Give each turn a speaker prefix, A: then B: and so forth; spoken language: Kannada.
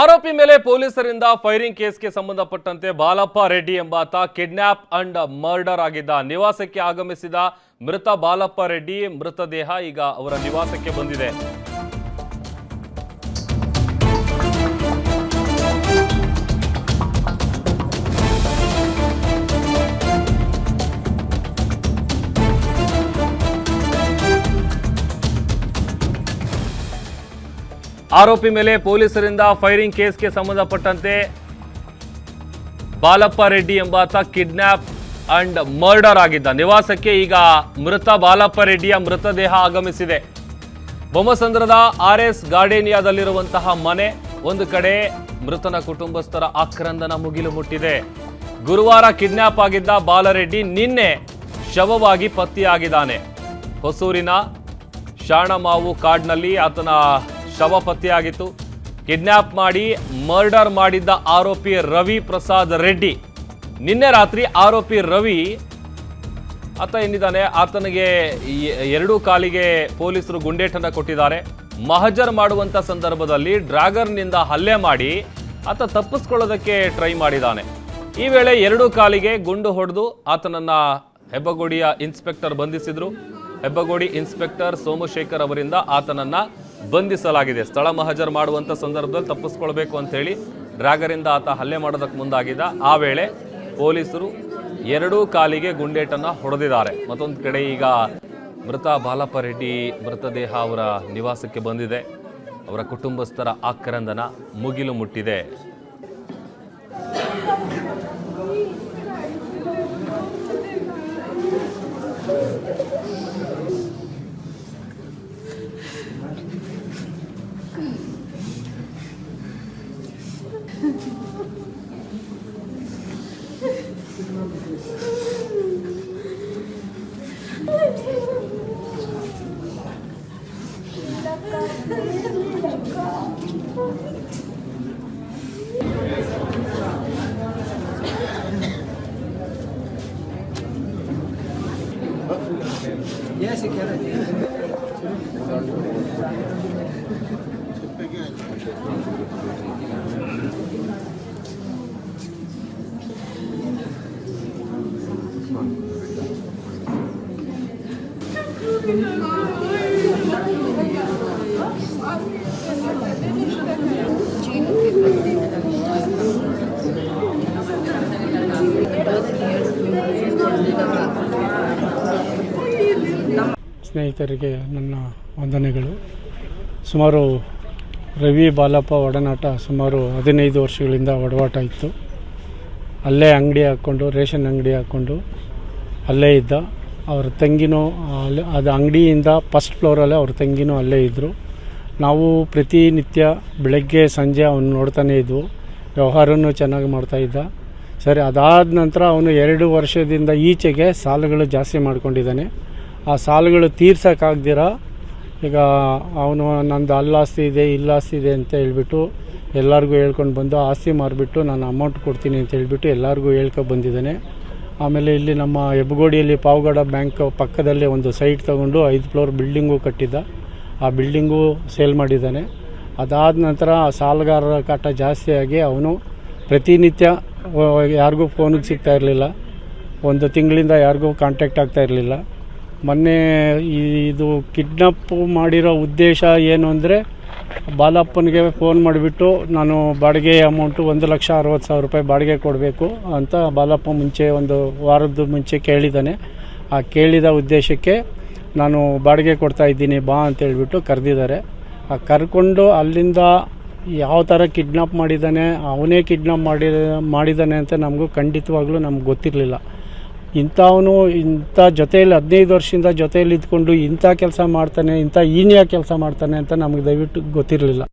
A: ಆರೋಪಿ ಮೇಲೆ ಪೊಲೀಸರಿಂದ ಫೈರಿಂಗ್ ಕೇಸ್ಗೆ ಸಂಬಂಧಪಟ್ಟಂತೆ ಬಾಲಪ್ಪ ರೆಡ್ಡಿ ಎಂಬಾತ ಕಿಡ್ನ್ಯಾಪ್ ಅಂಡ್ ಮರ್ಡರ್ ಆಗಿದ್ದ ನಿವಾಸಕ್ಕೆ ಆಗಮಿಸಿದ ಮೃತ ಬಾಲಪ್ಪ ರೆಡ್ಡಿ ಮೃತದೇಹ ಈಗ ಅವರ ನಿವಾಸಕ್ಕೆ ಬಂದಿದೆ. ಆರೋಪಿ ಮೇಲೆ ಪೊಲೀಸರಿಂದ ಫೈರಿಂಗ್ ಕೇಸ್ಗೆ ಸಂಬಂಧಪಟ್ಟಂತೆ ಬಾಲಪ್ಪ ರೆಡ್ಡಿ ಎಂಬಾತ ಕಿಡ್ನ್ಯಾಪ್ ಅಂಡ್ ಮರ್ಡರ್ ಆಗಿದ್ದ. ನಿವಾಸಕ್ಕೆ ಈಗ ಮೃತ ಬಾಲಪ್ಪ ರೆಡ್ಡಿಯ ಮೃತದೇಹ ಆಗಮಿಸಿದೆ. ಬೊಮ್ಮಸಂದ್ರದ ಆರ್ ಎಸ್ ಗಾರ್ಡೇನಿಯಾದಲ್ಲಿರುವಂತಹ ಮನೆ, ಒಂದು ಕಡೆ ಮೃತನ ಕುಟುಂಬಸ್ಥರ ಆಕ್ರಂದನ ಮುಗಿಲು ಮುಟ್ಟಿದೆ. ಗುರುವಾರ ಕಿಡ್ನ್ಯಾಪ್ ಆಗಿದ್ದ ಬಾಲರೆಡ್ಡಿ ನಿನ್ನೆ ಶವವಾಗಿ ಪತ್ತೆಯಾಗಿದ್ದಾನೆ. ಹೊಸೂರಿನ ಶಾಣಮಾವು ಕಾಡ್ನಲ್ಲಿ ಆತನ ಶವ ಪತ್ತೆಯಾಗಿತ್ತು. ಕಿಡ್ನ್ಯಾಪ್ ಮಾಡಿ ಮರ್ಡರ್ ಮಾಡಿದ್ದ ಆರೋಪಿ ರವಿ ಪ್ರಸಾದ್ ರೆಡ್ಡಿ. ನಿನ್ನೆ ರಾತ್ರಿ ಆರೋಪಿ ರವಿ ಆತ ಏನಿದ್ದಾನೆ ಆತನಿಗೆ ಎರಡೂ ಕಾಲಿಗೆ ಪೊಲೀಸರು ಗುಂಡೇಟನ್ನು ಕೊಟ್ಟಿದ್ದಾರೆ. ಮಹಜರ್ ಮಾಡುವಂತ ಸಂದರ್ಭದಲ್ಲಿ ಡ್ರಾಗರ್ನಿಂದ ಹಲ್ಲೆ ಮಾಡಿ ಆತ ತಪ್ಪಿಸ್ಕೊಳ್ಳೋದಕ್ಕೆ ಟ್ರೈ ಮಾಡಿದ್ದಾನೆ. ಈ ವೇಳೆ ಎರಡೂ ಕಾಲಿಗೆ ಗುಂಡು ಹೊಡೆದು ಆತನನ್ನ ಹೆಬ್ಬಗೋಡಿಯ ಇನ್ಸ್ಪೆಕ್ಟರ್ ಬಂಧಿಸಿದ್ರು. ಹೆಬ್ಬಗೋಡಿ ಇನ್ಸ್ಪೆಕ್ಟರ್ ಸೋಮಶೇಖರ್ ಅವರಿಂದ ಆತನನ್ನ ಬಂಧಿಸಲಾಗಿದೆ. ಸ್ಥಳ ಮಹಜರ್ ಮಾಡುವಂಥ ಸಂದರ್ಭದಲ್ಲಿ ತಪ್ಪಿಸ್ಕೊಳ್ಬೇಕು ಅಂತ ಹೇಳಿ ಡ್ರ್ಯಾಗರಿಂದ ಆತ ಹಲ್ಲೆ ಮಾಡೋದಕ್ಕೆ ಮುಂದಾಗಿದ್ದ. ಆ ವೇಳೆ ಪೊಲೀಸರು ಎರಡೂ ಕಾಲಿಗೆ ಗುಂಡೇಟನ್ನು ಹೊಡೆದಿದ್ದಾರೆ. ಮತ್ತೊಂದು ಕಡೆ ಈಗ ಮೃತ ಬಾಲಪ್ಪ ರೆಡ್ಡಿ ಮೃತದೇಹ ಅವರ ನಿವಾಸಕ್ಕೆ ಬಂದಿದೆ. ಅವರ ಕುಟುಂಬಸ್ಥರ ಆಕ್ರಂದನ ಮುಗಿಲು ಮುಟ್ಟಿದೆ. Yes, you can.
B: ಸ್ನೇಹಿತರಿಗೆ ನನ್ನ ವಂದನೆಗಳು. ಸುಮಾರು ರವಿ ಬಾಲಪ್ಪ ಒಡನಾಟ ಸುಮಾರು ಹದಿನೈದು ವರ್ಷಗಳಿಂದ ಒಡವಾಟ ಇತ್ತು. ಅಲ್ಲೇ ಅಂಗಡಿ ಹಾಕ್ಕೊಂಡು, ರೇಷನ್ ಅಂಗಡಿ ಹಾಕ್ಕೊಂಡು ಅಲ್ಲೇ ಇದ್ದ. ಅವ್ರ ತಂಗಿನೂ ಅಲ್ಲೇ, ಅದು ಅಂಗಡಿಯಿಂದ ಫಸ್ಟ್ ಫ್ಲೋರಲ್ಲೇ ಅವ್ರ ತಂಗಿನೂ ಅಲ್ಲೇ ಇದ್ದರು ನಾವು ಪ್ರತಿನಿತ್ಯ ಬೆಳಗ್ಗೆ, ಸಂಜೆ ಅವನು ನೋಡ್ತಾನೇ ಇದ್ವು. ವ್ಯವಹಾರನೂ ಚೆನ್ನಾಗಿ ಮಾಡ್ತಾಯಿದ್ದ ಸರಿ, ಅದಾದ ನಂತರ ಅವನು ಎರಡು ವರ್ಷದಿಂದ ಈಚೆಗೆ ಸಾಲಗಳು ಜಾಸ್ತಿ ಮಾಡ್ಕೊಂಡಿದ್ದಾನೆ. ಆ ಸಾಲಗಳು ತೀರ್ಸೋಕ್ಕಾಗ್ದಿರ? ಈಗ ಅವನು ನಂದು ಅಲ್ಲಾಸ್ತಿ ಇದೆ, ಇಲ್ಲಾಸ್ತಿ ಇದೆ ಅಂತ ಹೇಳ್ಬಿಟ್ಟು ಎಲ್ಲರಿಗೂ ಹೇಳ್ಕೊಂಡು ಬಂದು ಆಸ್ತಿ ಮಾರಿಬಿಟ್ಟು ನಾನು ಅಮೌಂಟ್ ಕೊಡ್ತೀನಿ ಅಂತ ಹೇಳ್ಬಿಟ್ಟು ಎಲ್ಲರಿಗೂ ಹೇಳ್ಕೊ ಬಂದಿದ್ದಾನೆ. ಆಮೇಲೆ ಇಲ್ಲಿ ನಮ್ಮ ಹೆಬ್ಬಗೋಡಿಯಲ್ಲಿ ಪಾವಗಡ ಬ್ಯಾಂಕ್ ಪಕ್ಕದಲ್ಲೇ ಒಂದು ಸೈಟ್ ತೊಗೊಂಡು ಐದು ಫ್ಲೋರ್ ಬಿಲ್ಡಿಂಗು ಕಟ್ಟಿದ್ದ. ಆ ಬಿಲ್ಡಿಂಗು ಸೇಲ್ ಮಾಡಿದ್ದಾನೆ. ಅದಾದ ನಂತರ ಆ ಸಾಲಗಾರರ ಕಾಟ ಜಾಸ್ತಿಯಾಗಿ ಅವನು ಪ್ರತಿನಿತ್ಯ ಯಾರಿಗೂ ಫೋನಿಗೆ ಸಿಗ್ತಾ ಇರಲಿಲ್ಲ. ಒಂದು ತಿಂಗಳಿಂದ ಯಾರಿಗೂ ಕಾಂಟ್ಯಾಕ್ಟ್ ಆಗ್ತಾ ಇರಲಿಲ್ಲ. ಮೊನ್ನೆ ಇದು ಕಿಡ್ನಾಪ್ ಮಾಡಿರೋ ಉದ್ದೇಶ ಏನು ಅಂದರೆ ಬಾಲಪ್ಪನಿಗೆ ಫೋನ್ ಮಾಡಿಬಿಟ್ಟು ನಾನು ಬಾಡಿಗೆ ಅಮೌಂಟು ಒಂದು ಲಕ್ಷ ಅರವತ್ತು ಸಾವಿರ ರೂಪಾಯಿ ಬಾಡಿಗೆ ಕೊಡಬೇಕು ಅಂತ ಬಾಲಪ್ಪ ಮುಂಚೆ ಒಂದು ವಾರದ ಮುಂಚೆ ಕೇಳಿದ್ದಾನೆ ಆ ಕೇಳಿದ ಉದ್ದೇಶಕ್ಕೆ ನಾನು ಬಾಡಿಗೆ ಕೊಡ್ತಾ ಇದ್ದೀನಿ, ಬಾ ಅಂತ ಹೇಳ್ಬಿಟ್ಟು ಕರೆದಿದ್ದಾರೆ. ಆ ಕರ್ಕೊಂಡು ಅಲ್ಲಿಂದ ಯಾವ ಥರ ಕಿಡ್ನಾಪ್ ಮಾಡಿದ್ದಾನೆ, ಅವನೇ ಕಿಡ್ನಾಪ್ ಮಾಡಿ ಮಾಡಿದ್ದಾನೆ ಅಂತ ನಮಗೂ ಖಂಡಿತವಾಗ್ಲೂ ನಮ್ಗೆ ಗೊತ್ತಿರಲಿಲ್ಲ. ಇಂಥವನು ಇಂಥ ಜೊತೆಯಲ್ಲಿ ಹದಿನೈದು ವರ್ಷದಿಂದ ಜೊತೆಯಲ್ಲಿ ಇದ್ಕೊಂಡು ಇಂಥ ಕೆಲಸ ಮಾಡ್ತಾನೆ, ಇಂಥ ಈನಿಯ ಕೆಲಸ ಮಾಡ್ತಾನೆ ಅಂತ ನಮಗೆ ದಯವಿಟ್ಟು ಗೊತ್ತಿರಲಿಲ್ಲ.